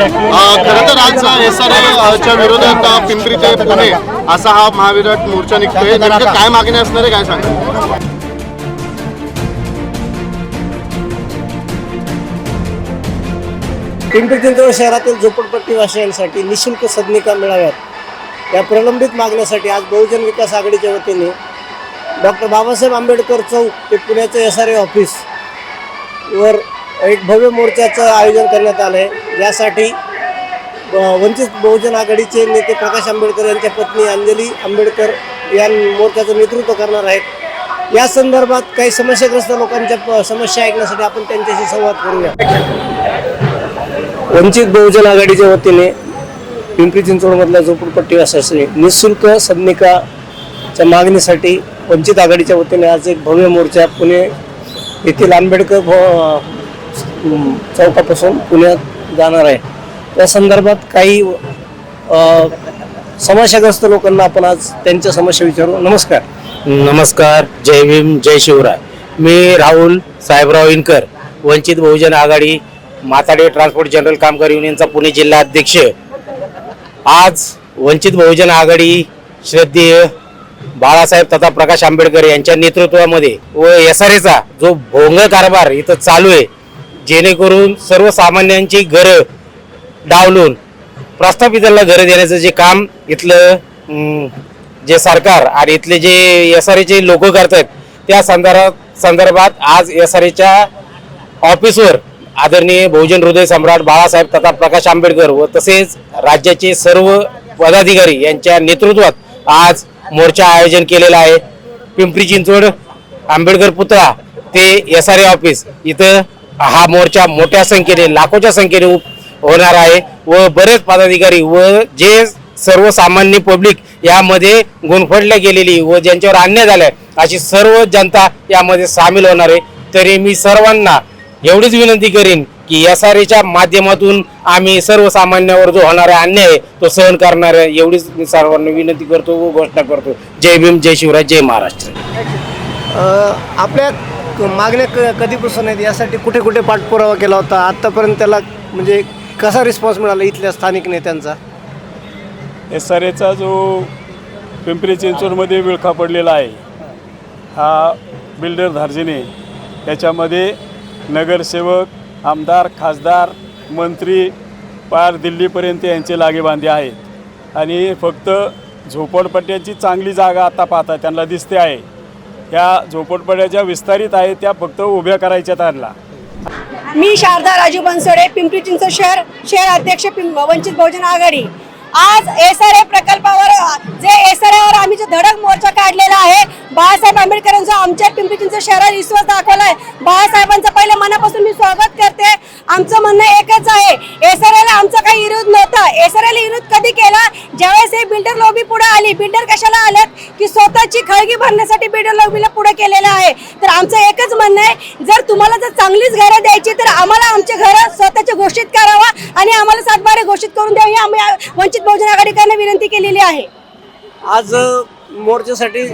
खरं तर आज एस आर एच्या विरोधात पिंपरी ते पुणे असा हा महाविराट मोर्चा निघतोय. नेमकं काय मागणी असणार आहे काय सांगा पिंपरी चिंचवड शहरातील झोपडपट्टीवाशियांसाठी निशुल्क सदनिका मिळाव्यात. या प्रलंबित मागण्यासाठी आज बहुजन विकास आघाडीच्या वतीने डॉक्टर बाबासाहेब आंबेडकर चौक ते पुण्याचं एस आर ए ऑफिस वर एक भव्य मोर्चाचं आयोजन करण्यात आलं आहे यासाठी वंचित बहुजन आघाडीचे नेते प्रकाश आंबेडकर यांच्या पत्नी अंजली आंबेडकर या मोर्चाचं नेतृत्व करणार आहेत. या संदर्भात काही समस्याग्रस्त लोकांच्या प- समस्या ऐकण्यासाठी आपण त्यांच्याशी संवाद करूया. वंचित बहुजन आघाडीच्या वतीने पिंपरी चिंचवडमधल्या झोपडपट्टी वासियांनी निःशुल्क सदनिकाच्या मागणीसाठी वंचित आघाडीच्या वतीने आज एक भव्य मोर्चा पुणे येथील आंबेडकर भ चौकापासून पुण्यात जाणार आहे. त्या संदर्भात काही समस्याग्रस्त लोकांना आपण आज त्यांच्या समस्या विचारू. नमस्कार. नमस्कार. जय भीम जय शिवराय. मी राहुल साहेबराव इनकर वंचित बहुजन आघाडी माताडे ट्रान्सपोर्ट जनरल कामगार युनियनचा पुणे जिल्हा अध्यक्ष. आज वंचित बहुजन आघाडी श्रद्धेय बाळासाहेब तथा प्रकाश आंबेडकर यांच्या नेतृत्वामध्ये व एस आर एचा जो भोंग कारभार इथं चालू आहे जेणेकरून सर्वसामान्यांची घरं डावलून प्रस्थापितांना घरं देण्याचं जे काम इथलं जे सरकार आणि इथले जे एस आर एचे लोक आहेत त्या संदर्भात संदर्भात आज एस आर एच्या ऑफिसवर आदरणीय बहुजन हृदय सम्राट बाळासाहेब तथा प्रकाश आंबेडकर व तसेच राज्याचे सर्व पदाधिकारी यांच्या नेतृत्वात आज मोर्चा आयोजन केलेला आहे. पिंपरी चिंचवड आंबेडकर पुतळा ते एस आर ए ऑफिस इथं हा मोर्चा मोठ्या संख्येने लाखोच्या संख्येने होणार आहे व बरेच पदाधिकारी व जे सर्वसामान्य पब्लिक यामध्ये गुणफडल्या गेलेली व ज्यांच्यावर अन्याय झालाय अशी सर्व जनता यामध्ये सामील होणार आहे. तरी मी सर्वांना एवढीच विनंती करीन की एस आर एच्या माध्यमातून आम्ही सर्वसामान्यावर जो होणारा अन्याय आहे तो सहन करणार आहे एवढीच मी सर्वांना विनंती करतो व घोषणा करतो. जय भीम जय शिवराय जय महाराष्ट्र. आपल्या मागण्या क कधीपासून आहेत? यासाठी कुठे कुठे पाठपुरावा केला होता? आत्तापर्यंत त्याला म्हणजे कसा रिस्पॉन्स मिळाला इथल्या स्थानिक नेत्यांचा? एस आर एचा जो पिंपरी चिंचवडमध्ये विळखा पडलेला आहे हा बिल्डर धार्जिने याच्यामध्ये नगरसेवक आमदार खासदार मंत्री पार दिल्लीपर्यंत यांचे लागेबांधे आहेत. आणि फक्त झोपडपट्ट्यांची चांगली जागा आता पाहता त्यांना दिसते आहे. ह्या झोपडपड्या ज्या विस्तारित आहेत त्या फक्त उभ्या करायच्या त्यांना. मी शारदा राजू बनसोडे पिंपरी चिंचवड शहर शहर अध्यक्ष वंचित बहुजन आघाडी. आज एस आर ए प्रकल्पावर जे एस आर एवर आम्ही जो धडक मोर्चा काढलेला आहे बाळासाहेब आंबेडकरांचा आमच्या पिंपरी चिंचवड शहरात विश्वास दाखवलाय. बाळासाहेबांचं पहिले मनापासून मी स्वागत करते. आमचं म्हणणं एकच आहे एस आर एला आमचा काही विरोध नव्हता. एस आर एला विरोध कधी केला? ज्यावेळेस हे बिल्डर लॉबी पुढे आली बिल्डर कशाला आल्यात? की स्वतःची खळगी भरण्यासाठी बिल्डर लॉबीला पुढे केलेलं आहे. तर आमचं एकच म्हणणं आहे जर तुम्हाला जर चांगलीच घरं द्यायची तर आम्हाला आमचे घरं स्वतःचे घोषित करावा आणि आम्हाला सातबारे घोषित करून द्यावी. आम्ही वंचित बहुजन आघाडीकडनं विनंती केलेली आहे. आज मोर्चासाठी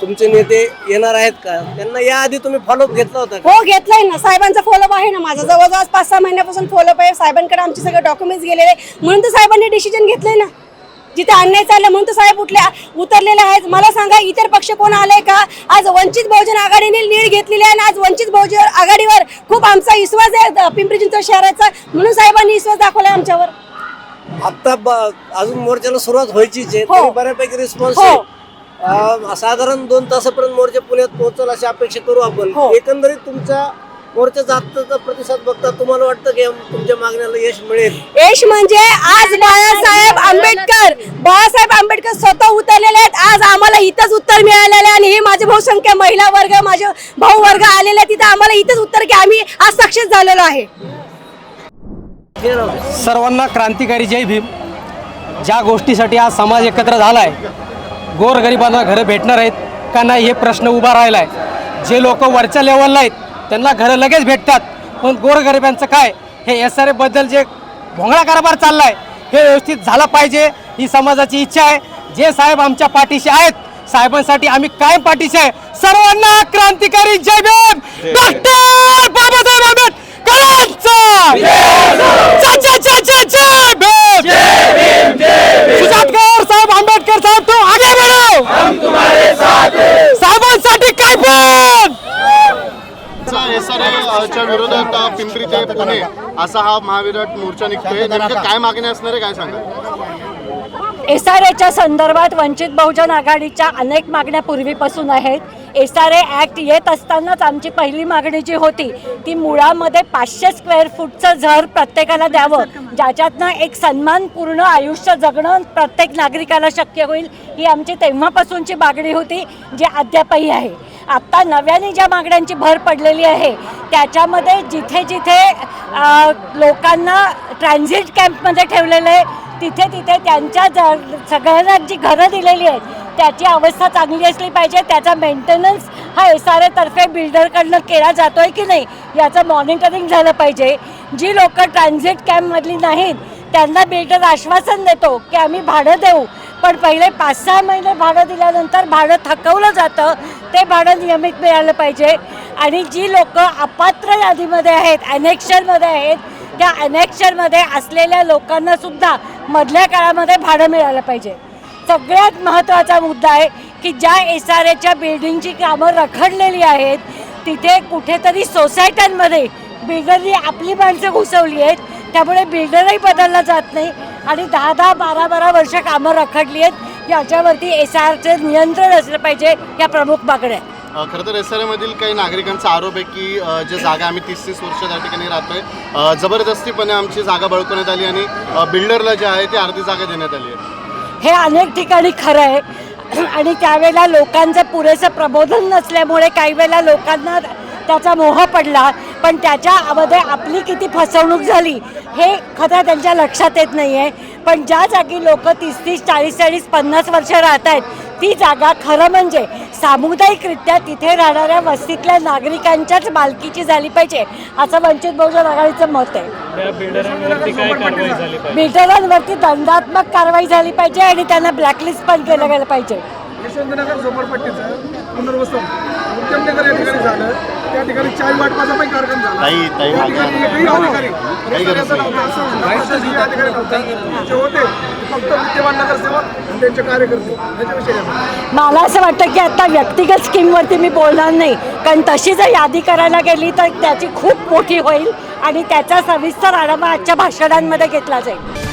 तुमचे नेते येणार आहेत का? त्यांना याआधी तुम्ही फॉलोअप घेतला होता का? हो घेतलंय ना. साहेबांचा फॉलोअप आहे ना माझा. जवळजवळ पाच सहा महिन्यापासून फॉलोअप आहे. साहेबांकडे आमचे सगळे डॉक्युमेंट्स गेलेले म्हणून तर साहेबांनी डिसिजन घेतलंय ना. जिथे अन्याय चालला म्हणून तर साहेब उठल्या उतरलेले आहेत. मला सांगा इतर पक्ष कोण आले का? आज वंचित बहुजन आघाडीने लीड घेतलेली आहे आणि आज वंचित बहुजन आघाडीवर खूप आमचा विश्वास आहे पिंपरी चिंचवड शहराचा. म्हणून साहेबांनी विश्वास दाखवलाय आमच्यावर. आता अजून मोर्चाला सुरुवात व्हायचीच आहे हो. तरी बऱ्यापैकी रिस्पॉन्स हो. आहे. साधारण दोन तासापर्यंत मोर्चा पुण्यात पोहोचल अशी अपेक्षा करू आपण. हो. एकंदरीत तुमच्या मोर्चाचा आत्ताचा प्रतिसाद बघता तुम्हाला वाटतं की तुमच्या मागण्याला यश मिळेल? यश म्हणजे आज बाळासाहेब आंबेडकर बाळासाहेब आंबेडकर स्वतः उतरलेले आहेत. आज आम्हाला इथंच उत्तर मिळालेलं आहे आणि हे माझे बहुसंख्य महिला वर्ग माझे भाऊ वर्ग आलेले आहेत. तिथं आम्हाला इथंच उत्तर की आम्ही आज सक्सेस झालेलो आहे. सर्वांना क्रांतिकारी जय भीम. ज्या गोष्टीसाठी आज समाज एकत्र झाला आहे गोरगरिबांना घरं भेटणार आहेत का नाही हे प्रश्न उभा राहिला आहे जे लोक वरच्या लेवलला आहेत त्यांना घरं लगेच भेटतात. पण गोरगरिबांचं काय? हे एस आर एबद्दल जे भोंगळा कारभार चालला आहे हे व्यवस्थित झाला पाहिजे ही समाजाची इच्छा आहे. जे साहेब आमच्या पाठीशी आहेत साहेबांसाठी आम्ही कायम पाठीशी आहे. सर्वांना क्रांतिकारी जय भीम. डॉक्टर बाबासाहेब आमचा सुजात कौर साहेब आंबेडकर साहेब तू आगे बढ़ो! हम तुम्हारे साथ साहेबांसाठी काय पण एसआरच्या विरोधात पिंपरी ते पुणे असा हा महाविराट मोर्चा निघतोय. नेमकं काय मागणी असणार आहे काय सांगा एस आर एच्या संदर्भात वंचित बहुजन आघाडीच्या अनेक मागण्या पूर्वीपासून आहेत. एस आर ए ॲक्ट येत असतानाच आमची पहिली मागणी जी होती ती मुळामध्ये पाचशे स्क्वेअर फूटचं झर प्रत्येकाला द्यावं. ज्याच्यातनं एक सन्मानपूर्ण आयुष्य जगणं प्रत्येक नागरिकाला शक्य होईल ही आमची तेव्हापासूनची मागणी होती जी अद्यापही आहे. आत्ता नव्याने ज्या मागण्यांची भर पडलेली आहे त्याच्यामध्ये जिथे जिथे लोकांना ट्रान्झिट कॅम्पमध्ये ठेवलेलं आहे तिथे तिथे त्यांच्या ज सगळ्यांना जी घरं दिलेली आहेत त्याची अवस्था चांगली असली पाहिजे त्याचा मेंटेनन्स हा एस आर एतर्फे बिल्डरकडनं केला जातो आहे की नाही याचं मॉनिटरिंग झालं पाहिजे. जी लोक ट्रान्झिट कॅम्पमधली नाहीत त्यांना बिल्डर आश्वासन देतो की आम्ही भाडं देऊ. पण पहिले पाच सहा महिने भाडं दिल्यानंतर भाडं थकवलं जातं ते भाडं नियमित मिळालं पाहिजे. आणि जी लोक अपात्र यादीमध्ये आहेत ॲनेक्शनमध्ये आहेत त्या ॲनेक्शनमध्ये असलेल्या लोकांना सुद्धा मधल्या काळामध्ये भाडं मिळालं पाहिजे. सगळ्यात महत्त्वाचा मुद्दा आहे की ज्या एस आर एच्या बिल्डिंगची कामं रखडलेली आहेत तिथे कुठेतरी सोसायट्यांमध्ये बिल्डरनी आपली माणसं घुसवली आहेत त्यामुळे बिल्डरही बदलला जात नाही आणि दहा दहा बारा बारा वर्ष कामं रखडली आहेत याच्यावरती एस आरचं नियंत्रण असलं पाहिजे या प्रमुख मागण्या खरं तर एस मधील काही नागरिकांचा आरोप आहे की जे जागा आम्ही तीस तीस वर्ष त्या ठिकाणी राहतोय जबरदस्तीपणे आमची जागा बळकवण्यात आली आणि बिल्डरला जे आहे ती अर्धी जागा देण्यात आली आहे. हे अनेक ठिकाणी खरं आहे. आणि त्यावेळेला लोकांचं पुरेसं प्रबोधन नसल्यामुळे काही वेळेला लोकांना त्याचा मोह पडला. पण त्याच्यामध्ये आपली किती फसवणूक झाली हे खरं त्यांच्या लक्षात येत नाही आहे पण ज्या जागी लोक तीस तीस चाळीस चाळीस पन्नास वर्ष राहत आहेत ती जागा खरं म्हणजे सामुदायिकरित्या तिथे राहणाऱ्या वस्तीतल्या नागरिकांच्याच मालकीची झाली पाहिजे असं वंचित बहुजन आघाडीचं मत आहे. बिल्डरांवरती दंडात्मक कारवाई झाली पाहिजे आणि त्यांना ब्लॅकलिस्ट पण केलं गेलं पाहिजे. यशवंतनगर झोपडपट्टीचं पुनर्वसन. उत्तमनगर या ठिकाणी झालं. त्या ठिकाणी चाय वाटपाचा पण कार्यक्रम झाला. ताई, ताई, त्या ठिकाणी एकही अधिकारी काही गरज परिसराचा नव्हता, असं प्रशासकीय अधिकारी नव्हता. जे होते ते फक्त विद्यमान नगरसेवक आणि त्यांचे कार्यकर्ते. याच्याविषयी आहे. मला असं वाटतं की आता व्यक्तिगत स्कीमवरती मी बोलणार नाही. कारण तशी जर यादी करायला गेली तर त्याची खूप मोठी होईल आणि त्याचा सविस्तर आढावा आजच्या भाषणांमध्ये घेतला जाईल.